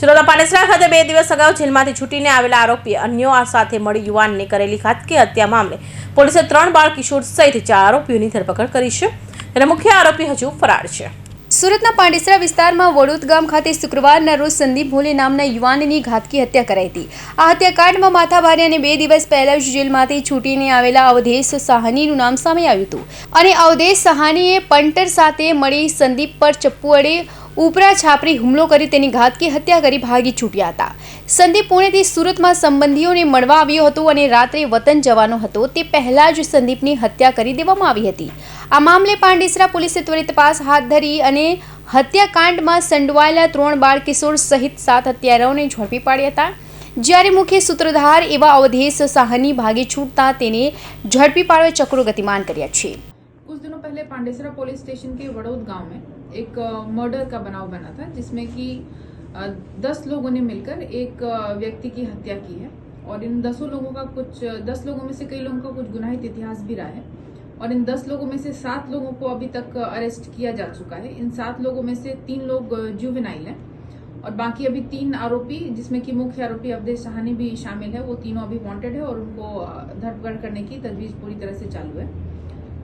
સુરતના પાનેસરા ખાતે બે દિવસ અગાઉ જેલમાંથી છૂટીને આવેલા આરોપીએ અન્યો સાથે મળી યુવાનને કરેલી ઘાતકી હત્યા મામલે પોલીસે ત્રણ બાળ કિશોર સહિત ચાર આરોપીઓની ધરપકડ કરી છે. અને મુખ્ય આરોપી હજુ ફરાર છે. સુરતના પાંડેસરા વિસ્તારમાં વડોદ ગામ ખાતે શુક્રવારના રોજ સંદીપ ભોલે નામના યુવાનની ઘાતકી હત્યા કરાઈ હતી. આ હત્યાકાંડમાં માથાભારે અને બે દિવસ પહેલા જ જેલમાંથી છૂટીને આવેલા અવધેશ સાહનીનું નામ સામે આવ્યું હતું. અને અવધેશ સહાનીએ પંટર સાથે મળી સંદીપ પર ચપ્પુ વડે ઉપરા છાપરી હુમલો કરી તેની ઘાતકી હત્યા કરી ભાગી છૂટ્યા હતા સંદીપ પુણેથી સુરતમાં સંબંધીઓને મળવા આવ્યો હતો અને રાત્રે વતન જવાનો હતો તે પહેલા જ સંદીપની હત્યા કરી દેવામાં આવી હતી આ મામલે પાંડેસરા પોલીસે ત્વરિત તપાસ હાથ ધરી અને હત્યાકાંડમાં સંડવાયેલા ત્રણ બાળ કિશોર સહિત સાત હત્યારાઓને ઝડપી પાડ્યા હતા જ્યારે મુખ્ય સૂત્રધાર એવા અવધેશ સાહની ભાગી છૂટતા તેને ઝડપી પાડવા ચક્રો ગતિમાન કર્યા છે कुछ दिनों पहले पांडेसरा पुलिस स्टेशन के वडोद गांव में एक मर्डर का बनाव बना था, जिसमें कि दस लोगों ने मिलकर एक व्यक्ति की हत्या की है। और इन दसों लोगों का कुछ, दस लोगों में से कई लोगों का कुछ गुनाहित इतिहास भी रहा है। और इन दस लोगों में से सात लोगों को अभी तक अरेस्ट किया जा चुका है। इन सात लोगों में से तीन लोग जुवेनाइल हैं। और बाकी अभी तीन आरोपी, जिसमें कि मुख्य आरोपी अवधेश सहानी भी शामिल है, वो तीनों अभी वांटेड है और उनको धरपकड़ करने की तजवीज पूरी तरह से चालू है।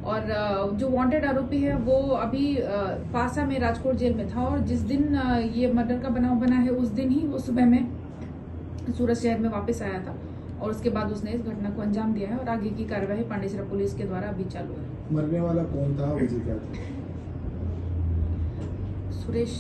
और जो वांटेड आरोपी है वो अभी पासा में राजकोट जेल में था और जिस दिन ये मर्डर का बनाव बना है उस दिन ही वो सुबह में सूरत शहर में वापस आया था और उसके बाद उसने इस घटना को अंजाम दिया है और आगे की कार्यवाही पांडेसरा पुलिस के द्वारा अभी चालू है। मरने वाला कौन था वजह क्या था? सुरेश